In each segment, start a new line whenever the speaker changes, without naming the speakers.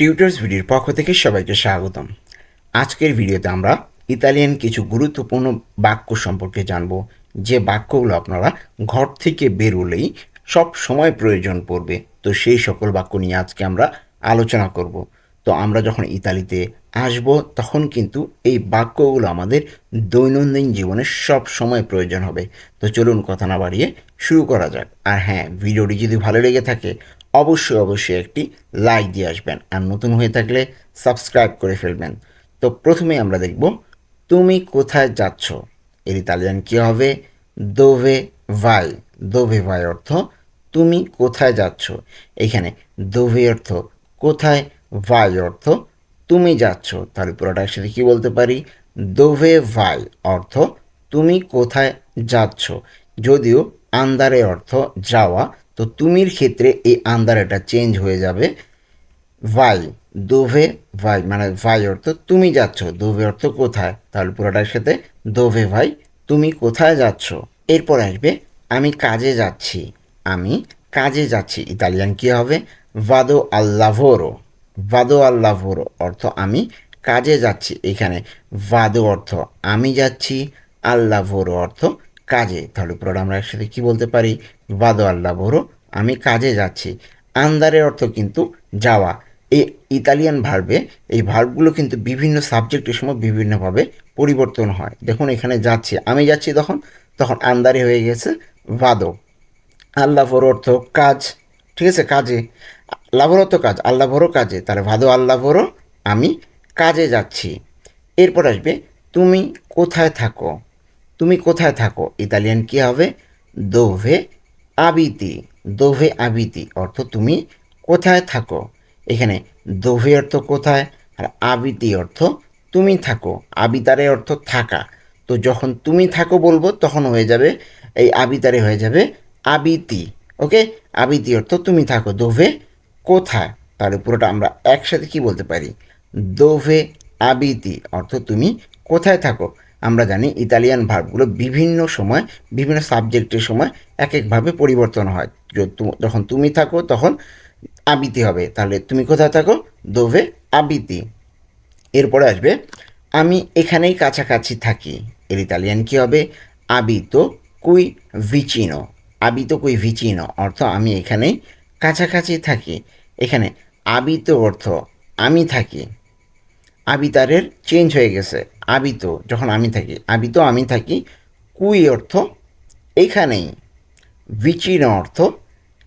Tutors ভিডিওর পক্ষ থেকে সবাইকে স্বাগতম। আজকের ভিডিওতে আমরা ইতালিয়ান কিছু গুরুত্বপূর্ণ বাক্য সম্পর্কে জানব। যে বাক্যগুলো আপনারা ঘর থেকে বেরোলেই সব সময় প্রয়োজন পড়বে। তো সেই সকল বাক্য নিয়ে আজকে আমরা আলোচনা করব। তো আমরা যখন ইতালিতে আসব, তখন কিন্তু এই বাক্যগুলো আমাদের দৈনন্দিন জীবনে সব সময় প্রয়োজন হবে। তো চলুন কথা না বাড়িয়ে শুরু করা যাক। আর হ্যাঁ ভিডিওটি যদি ভালো লেগে থাকে অবশ্যই অবশ্যই একটি লাইক দিয়ে আসবেন। আর নতুন হয়ে থাকলে সাবস্ক্রাইব করে ফেলবেন। তো প্রথমে আমরা দেখব, তুমি কোথায় যাচ্ছ? এর ইতালিয়ান কী হবে? দোভে ভাই। দোভে ভাই অর্থ, তুমি কোথায় যাচ্ছ? এখানে দোভে অর্থ, কোথায় ভাই অর্থ, তুমি যাচ্ছ। তাহলে পুরোটা একসাথে কী বলতে পারি? দোভে ভাই অর্থ, তুমি কোথায় যাচ্ছ? যদিও আন্দারে অর্থ যাওয়া তো তুমির ক্ষেত্রে এই আন্দারেটা চেঞ্জ হয়ে যাবে। ভাই, দোভে, ভাই মানে ভাই অর্থ তুমি যাচ্ছ। দোভে অর্থ কোথায়? তাহলে পুরোটার সাথে দোভে ভাই, তুমি কোথায় যাচ্ছ? এরপর আসবে, আমি কাজে যাচ্ছি। আমি কাজে যাচ্ছি। ইতালিয়ান কী হবে? ভাদো আল্লাভোরো ভাদো আল্লাভোরো অর্থ আমি কাজে যাচ্ছি। এখানে ভাদো অর্থ আমি যাচ্ছি আল্লাভোরো অর্থ কাজে। তাহলে পুরোটা আমরা একসাথে কী বলতে পারি? বাদো আল্লাহ আল্লাভোরো আমি কাজে যাচ্ছি। আন্দারের অর্থ কিন্তু যাওয়া। এই ইতালিয়ান ভার্বে এই ভার্বগুলো কিন্তু বিভিন্ন সাবজেক্টের সময় বিভিন্নভাবে পরিবর্তন হয়। দেখুন, এখানে যাচ্ছি। আমি যাচ্ছি তখন? তখন আন্দারে হয়ে গেছে ভাদো আল্লাহর অর্থ কাজ। ঠিক আছে, কাজে। লাভর অর্থ কাজ। আল্লাহরও কাজে। তাহলে ভাদো আল্লাহরও আমি কাজে যাচ্ছি। এরপর আসবে, তুমি কোথায় থাকো? তুমি কোথায় থাকো? ইতালিয়ান কী হবে? দোভে আবিতি। দোভে আবিতি অর্থ তুমি কোথায় থাকো? এখানে দোভে অর্থ কোথায় আর আবিতি অর্থ তুমি থাকো। আবিতারে অর্থ থাকা। তো যখন তুমি থাকো বলব, তখন হয়ে যাবে, এই আবিতারে হয়ে যাবে আবিতি। ওকে? আবিতি অর্থ তুমি থাকো। দোভে কোথায়? তাহলে পুরোটা আমরা একসাথে কি বলতে পারি? দোভে আবিতি অর্থ তুমি কোথায় থাকো? আমরা জানি ইতালিয়ান ভার্বগুলো বিভিন্ন সময়, বিভিন্ন সাবজেক্টের সময় এক একভাবে পরিবর্তন হয়। যখন তুমি থাকো তখন আবিতি হবে। তাহলে তুমি কোথায় থাকো? দোভে আবিতি এরপরে আসবে, আমি এখানেই কাছাকাছি থাকি। এর ইতালিয়ান কী হবে? আবিতো কুই ভিচিনো আবিতো কুই ভিচিনো অর্থ আমি এখানেই কাছাকাছি থাকি। এখানে আবিত অর্থ আমি থাকি। আবিতারের চেঞ্জ হয়ে গেছে। আবিত, যখন আমি থাকি। আবিত, আমি থাকি কুই অর্থ এখানেই বিচিন অর্থ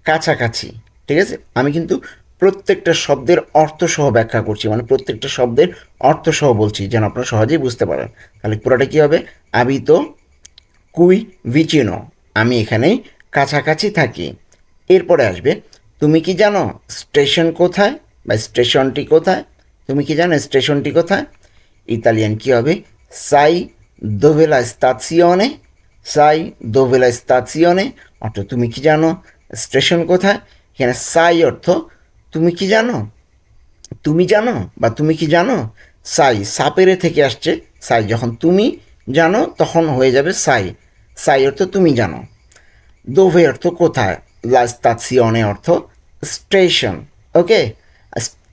কাছাকাছি। ঠিক আছে? আমি কিন্তু প্রত্যেকটা শব্দের অর্থ সহ ব্যাখ্যা করছি। মানে প্রত্যেকটা শব্দের অর্থ সহ বলছি, যেন আপনারা সহজেই বুঝতে পারেন। তাহলে পুরোটা কী হবে? আবিত, কুই ভিচিনো আমি এখানেই কাছাকাছি থাকি। এরপরে আসবে, তুমি কি জানো স্টেশন কোথায়? বা স্টেশনটি কোথায়? তুমি কি জানো স্টেশনটি কোথায়? ইতালিয়ান কী হবে? সাই দোভেলা স্তাসিওনে সাই দোভেলা স্তাসিওনে অর্থ, তুমি কি জানো স্টেশন কোথায়? এখানে সাই অর্থ, তুমি কি জানো? তুমি জানো বা তুমি কি জানো? সাই সাপেরে থেকে আসছে। সাই যখন তুমি জানো, তখন হয়ে যাবে সাই। সাই অর্থ, তুমি জানো। দোভে অর্থ কোথায়? লা স্তাসিওনে অর্থ স্টেশন। ওকে?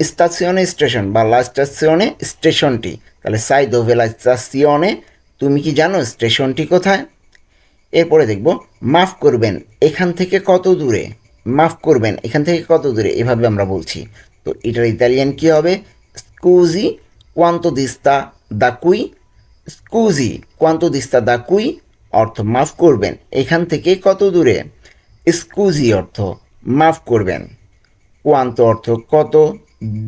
স্তাসিওনে স্টেশন বা লা স্টাসিওনে স্টেশনটি। তাহলে সাই দোভে লা স্তাসিওনে তুমি কি জানো স্টেশনটি কোথায়? এরপরে দেখব, মাফ করবেন, এখান থেকে কত দূরে? মাফ করবেন, এখান থেকে কত দূরে? এভাবে আমরা বলছি। তো এটার ইতালিয়ান কী হবে? স্কুজি কোয়ান্তো দিস্তা দা কুই স্কুজি কোয়ান্তো দিস্তা দা কুই অর্থ মাফ করবেন, এখান থেকে কত দূরে? স্কুজি অর্থ মাফ করবেন। কোয়ান্ত অর্থ কত?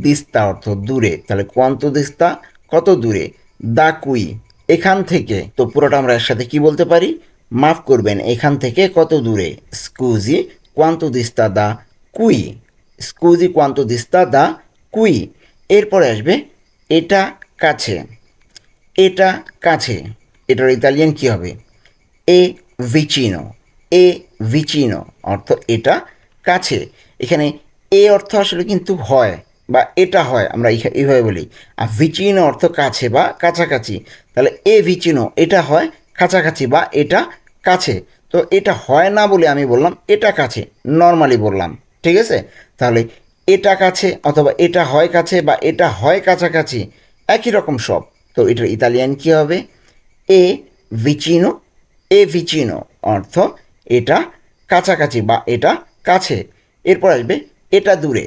দিস্তা অর্থ দূরে। তাহলে কোয়ান্ত দিস্তা কত দূরে? দা কুই, এখান থেকে। তো পুরোটা আমরা একসাথে কি বলতে পারি? মাফ করবেন, এখান থেকে কত দূরে? স্কুজি কোয়ান্ত দিস্তা দা কুই। স্কুজি কোয়ান্ত দিস্তা দা কুই। এরপরে আসবে এটা কাছে। এটা কাছে। এটার ইতালিয়ান কি হবে? এ ভিচিনো। এ ভিচিনো অর্থ এটা কাছে। এখানে এ অর্থ আসলে কিন্তু হয়। বা এটা হয়, আমরা এইভাবে বলি। আর ভিচিনো অর্থ কাছে বা কাছাকাছি। তাহলে এ ভিচিনো এটা হয় কাছাকাছি বা এটা কাছে। তো এটা হয় না বলে আমি বললাম, এটা কাছে নর্মালি বললাম। ঠিক আছে? তাহলে এটা কাছে অথবা এটা হয় কাছে বা এটা হয় কাছাকাছি, একই রকম সব। তো এটার ইতালিয়ান কী হবে? এ ভিচিনো এ ভিচিনো অর্থ এটা কাছাকাছি বা এটা কাছে। এরপর আসবে এটা দূরে।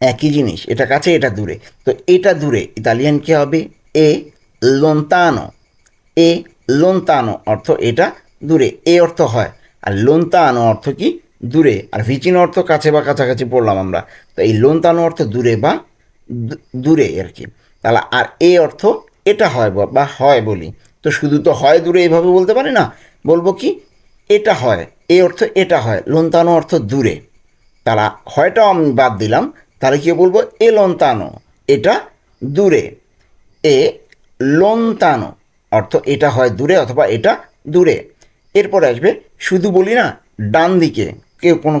একই জিনিস, এটা কাছে, এটা দূরে। তো এটা দূরে, ইতালিয়ান কী হবে? এ লোন্তানো এ লোন্তানো অর্থ এটা দূরে, এ অর্থ হয়। আর লোন্তানো অর্থ কি? দূরে। আর ভিচিনো অর্থ কাছে বা কাছাকাছি পড়লাম আমরা। তো এই লোন্তানো অর্থ দূরে বা দূরে আর কি। তাহলে আর এ অর্থ এটা হয় বা- হয় বলি। তো শুধু তো হয় দূরে এভাবে বলতে পারি না। বলব কি? এটা হয়। এ অর্থ এটা হয়। লোন্তানো অর্থ দূরে। তারা হয়টাও আমি বাদ দিলাম। তাহলে কি বলব? এ লন্তানো, এটা দূরে। এ লন্তানো, অর্থ এটা হয় দূরে অথবা এটা দূরে। এরপরে আসবে, শুধু বলি না, ডান দিকে। কেউ কোনো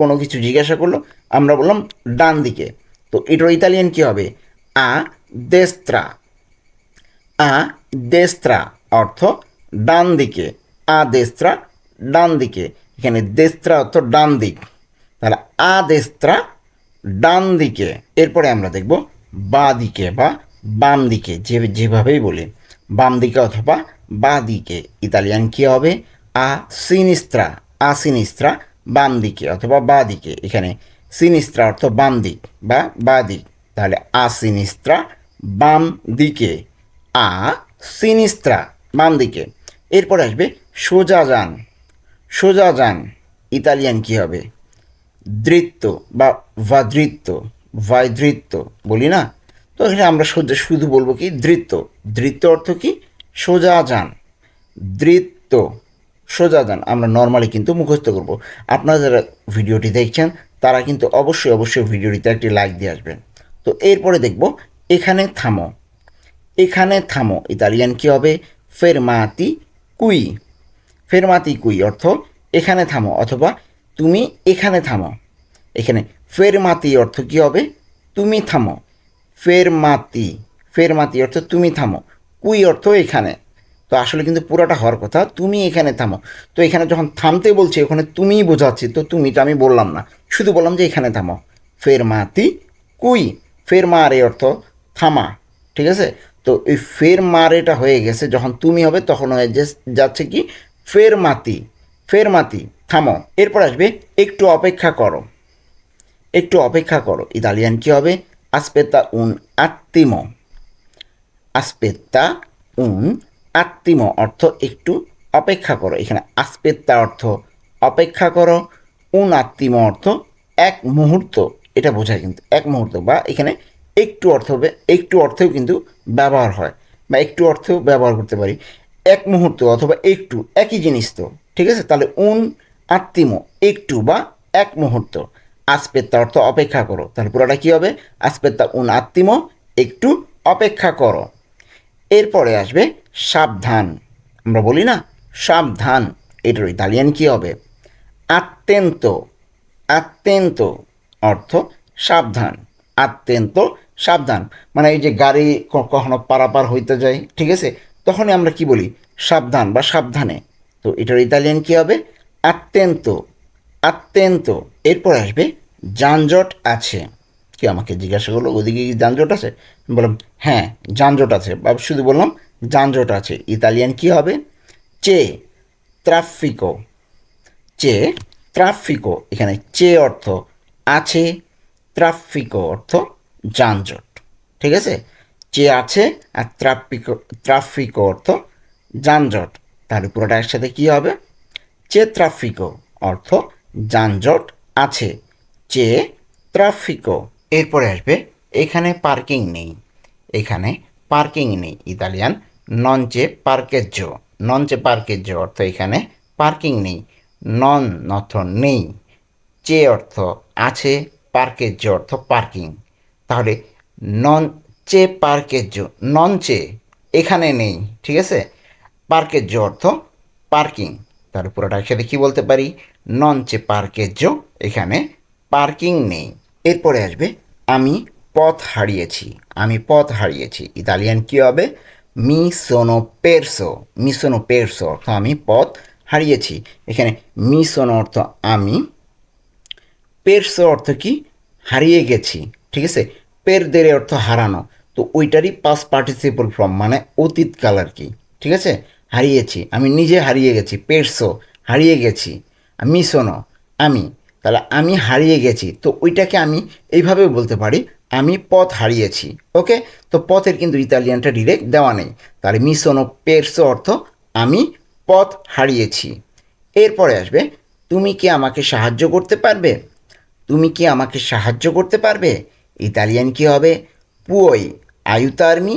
কোনো কিছু জিজ্ঞাসা করল, আমরা বললাম ডান দিকে। তো এটার ইতালিয়ান কী হবে? আ দেস্ত্রা আ দেস্ত্রা অর্থ ডান দিকে। আ দেস্ত্রা ডান দিকে। এখানে দেস্ত্রা অর্থ ডান দিক। তাহলে আ দেস্ত্রা ডান দিকে এরপরে আমরা দেখব বা দিকে বা বাম দিকে যে যেভাবেই বলি বাম দিকে অথবা বা দিকে ইতালিয়ান কী হবে? আ সিনিস্ত্রা আ সিনিস্ত্রা বাম দিকে অথবা বা দিকে এখানে সিনিস্ত্রা অর্থ বাম দিক বা বা দিক তাহলে আ সিনিস্ত্রা বাম দিকে আ সিনিস্ত্রা বাম দিকে এরপর আসবে সোজা যান সোজা যান, ইতালিয়ান কী হবে? দৃত্য বা ভাদৃত্য ভাইদৃত্য বলি না? তো এখানে আমরা সোজা শুধু বলব কি? দৃত্য। দৃত্য অর্থ কি? সোজা যান। দৃত্য। সোজা যান। আমরা নর্মালি কিন্তু মুখস্থ করব। আপনারা যারা ভিডিওটি দেখছেন, তারা কিন্তু অবশ্যই অবশ্যই ভিডিওটিতে একটি লাইক দিয়ে আসবেন। তো এরপরে দেখব, এখানে থামো। এখানে থামো। ইতালিয়ান কী হবে? ফেরমাতি কুই। ফেরমাতি কুই অর্থ এখানে থামো অথবা তুমি এখানে থামো। এখানে ফেরমাতি অর্থ কী হবে? তুমি থামো। ফেরমাতি। ফেরমাতি অর্থ তুমি থামো। কুই অর্থ এখানে। তো আসলে কিন্তু পুরাটা হওয়ার কথা, তুমি এখানে থামো। তো এখানে যখন থামতে বলছি, ওখানে তুমিই বোঝাচ্ছি। তো তুমি, তো আমি বললাম না। শুধু বললাম যে এখানে থামো। ফেরমাতি, কুই। ফের মারে অর্থ থামা। ঠিক আছে? তো এই ফের মারেটা হয়ে গেছে। যখন তুমি হবে, তখন হয়ে যাচ্ছে কি? ফের মাতি ফের মাতি থামো এরপর আসবে, একটু অপেক্ষা করো। একটু অপেক্ষা করো। ইতালিয়ান কি হবে? আসপেতা উন আত্মিমো আসপেত্তা উন আত্মিমো অর্থ একটু অপেক্ষা করো। এখানে আসপেত্তা অর্থ অপেক্ষা করো। উন আত্মিম অর্থ এক মুহূর্ত। এটা বোঝায় কিন্তু এক মুহূর্ত বা এখানে একটু অর্থ একটু অর্থেও কিন্তু ব্যবহার হয় বা একটু অর্থেও ব্যবহার করতে পারি। এক মুহূর্ত অথবা একটু, একই জিনিস তো, ঠিক আছে? তাহলে উন আত্মিম, একটু বা এক মুহূর্ত। আসপেত্তা অর্থ অপেক্ষা করো। তাহলে পুরোটা কী হবে? আসপেত্তা উন আত্মিম, একটু অপেক্ষা করো। এরপরে আসবে সাবধান। আমরা বলি না, সাবধান। এটার ইতালিয়ান কী হবে? আত্যন্ত আত্যন্ত অর্থ সাবধান। আত্যন্ত সাবধান। মানে এই যে গাড়ি কখনো পারাপার হইতে যায়, ঠিক আছে? তখনই আমরা কি বলি? সাবধান বা সাবধানে। তো এটার ইতালিয়ান কী হবে? আত্যন্ত আত্যন্ত এরপর আসবে, যানজট আছে। কি আমাকে জিজ্ঞাসা করল, ওদিকে কি যানজট আছে? বললাম হ্যাঁ যানজট আছে। বা শুধু বললাম, যানজট আছে। ইতালিয়ান কি হবে? চে, ট্রাফিকো। চে, ট্রাফিকো। এখানে চে অর্থ আছে, ট্রাফিকো অর্থ যানজট। ঠিক আছে? চে আছে আর ট্রাফিকো ট্রাফিকো অর্থ যানজট। তাহলে পুরোটা একসাথে কী হবে? চে ট্রাফিকো অর্থ যানজট আছে চে ট্রাফিকো এরপরে আসবে, এখানে পার্কিং নেই। এখানে পার্কিং নেই, ইতালিয়ান নঞ্চে পার্কেজ্জো নঞ্চে পার্কেজ্জো অর্থ এখানে পার্কিং নেই। নন অর্থ নেই। চে অর্থ আছে পার্কেজ্জো অর্থ পার্কিং তাহলে নন চে পার্কেজ্জো নন চে এখানে নেই, ঠিক আছে? পার্কেজ্জো অর্থ পার্কিং তার পুরোটা একসাথে কী বলতে পারি? নন চে পার্কেজ্জো এখানে পার্কিং নেই। এরপরে আসবে, আমি পথ হারিয়েছি, আমি পথ হারিয়েছি। ইতালিয়ান কী হবে? মি সোনো পেরসো, মি সোনো পেরসো অর্থ আমি পথ হারিয়েছি। এখানে মি সোনো অর্থ আমি, পেরসো অর্থ কি? হারিয়ে গেছি, ঠিক আছে? পেরদের অর্থ হারানো। তো ওইটারই পাস পার্টিসিপল ফর্ম মানে অতীতকাল আর কি, ঠিক আছে? হারিয়েছি, আমি নিজে হারিয়ে গেছি, পেরসো, হারিয়ে গেছি মিশোনো আমি, তাহলে আমি হারিয়ে গেছি, তো ওইটাকে আমি এইভাবে বলতে পারি, আমি পথ হারিয়েছি, ওকে? তো পথের কিন্তু ইতালিয়ানটা ডিরেক্ট দেওয়া নেই, তাহলে মিশোনো পেরসো অর্থ আমি পথ হারিয়েছি। এরপরে আসবে, তুমি কি আমাকে সাহায্য করতে পারবে? তুমি কি আমাকে সাহায্য করতে পারবে? ইতালিয়ান কি হবে? পুয়োই আয়ুতার্মি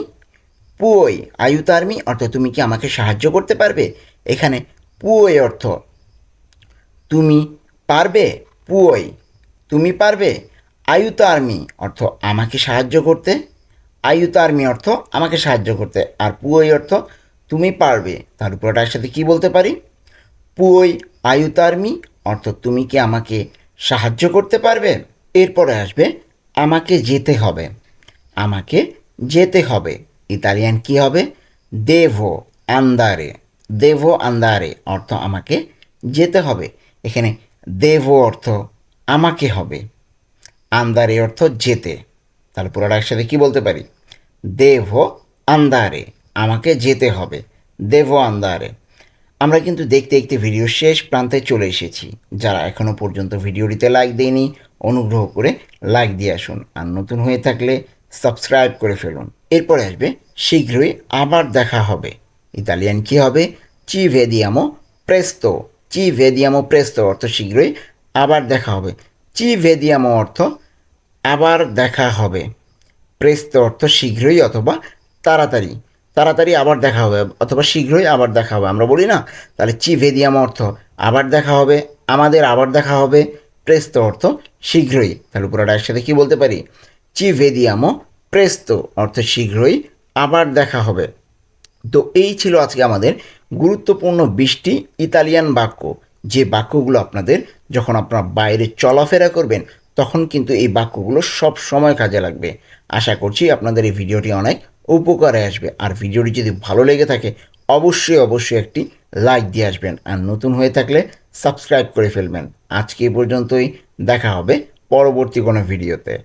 পুয়োই। আয়ুতার্মি অর্থ তুমি কি আমাকে সাহায্য করতে পারবে? এখানে পুয়োই অর্থ। তুমি পারবে? পুয়োই। তুমি পারবে? আয়ুতার্মি অর্থ আমাকে সাহায্য করতে। আয়ুতার্মি অর্থ আমাকে সাহায্য করতে। আর পুয়োই অর্থ তুমি পারবে। তার উপর একসাথে কী বলতে পারি? পুয়োই আয়ুতার্মি অর্থ তুমি কি আমাকে সাহায্য করতে পারবে? এরপরে আসবে, আমাকে যেতে হবে। আমাকে যেতে হবে। ইতালিয়ান কি হবে? দেভো আন্দারে। দেভো আন্দারে অর্থ আমাকে যেতে হবে। এখানে দেভো অর্থ আমাকে হবে। আন্দারে অর্থ যেতে। তাহলে পুরোটা একসাথে কী বলতে পারি? দেভ আন্দারে আমাকে যেতে হবে। দেভ আন্দারে। আমরা কিন্তু দেখতে দেখতে ভিডিও শেষ প্রান্তে চলে এসেছি। যারা এখনও পর্যন্ত ভিডিওটিতে লাইক দেয়নি, অনুগ্রহ করে লাইক দিয়ে আসুন। আর নতুন হয়ে থাকলে সাবস্ক্রাইব করে ফেলুন। এরপরে আসবে, শীঘ্রই আবার দেখা হবে। ইতালিয়ান কি হবে? চি ভেদিয়ামো প্রেস্তো চি ভেদিয়ামো প্রেস্তো অর্থ শীঘ্রই আবার দেখা হবে। চি ভেদিয়ামো অর্থ আবার দেখা হবে। প্রেস্তো অর্থ শীঘ্রই অথবা তাড়াতাড়ি। তাড়াতাড়ি আবার দেখা হবে অথবা শীঘ্রই আবার দেখা হবে। আমরা বলি না, তাহলে চি ভেদিয়াম অর্থ আবার দেখা হবে, আমাদের আবার দেখা হবে। প্রেস্তো অর্থ শীঘ্রই। তাহলে পুরোটা একসাথে কী বলতে পারি? চি ভেদিয়ামো প্রেস্তো, অর্থ শীঘ্রই আবার দেখা হবে। তো এই ছিল আজকে আমাদের গুরুত্বপূর্ণ বিশটি ইতালিয়ান বাক্য। যে বাক্যগুলো আপনাদের যখন আপনারা বাইরে চলাফেরা করবেন, তখন কিন্তু এই বাক্যগুলো সব সময় কাজে লাগবে। আশা করছি আপনাদের এই ভিডিওটি অনেক উপকারে আসবে। আর ভিডিওটি যদি ভালো লেগে থাকে, অবশ্যই অবশ্যই একটি লাইক দিয়ে আসবেন। আর নতুন হয়ে থাকলে সাবস্ক্রাইব করে ফেলবেন। আজকে পর্যন্তই, দেখা হবে পরবর্তী কোনো ভিডিওতে।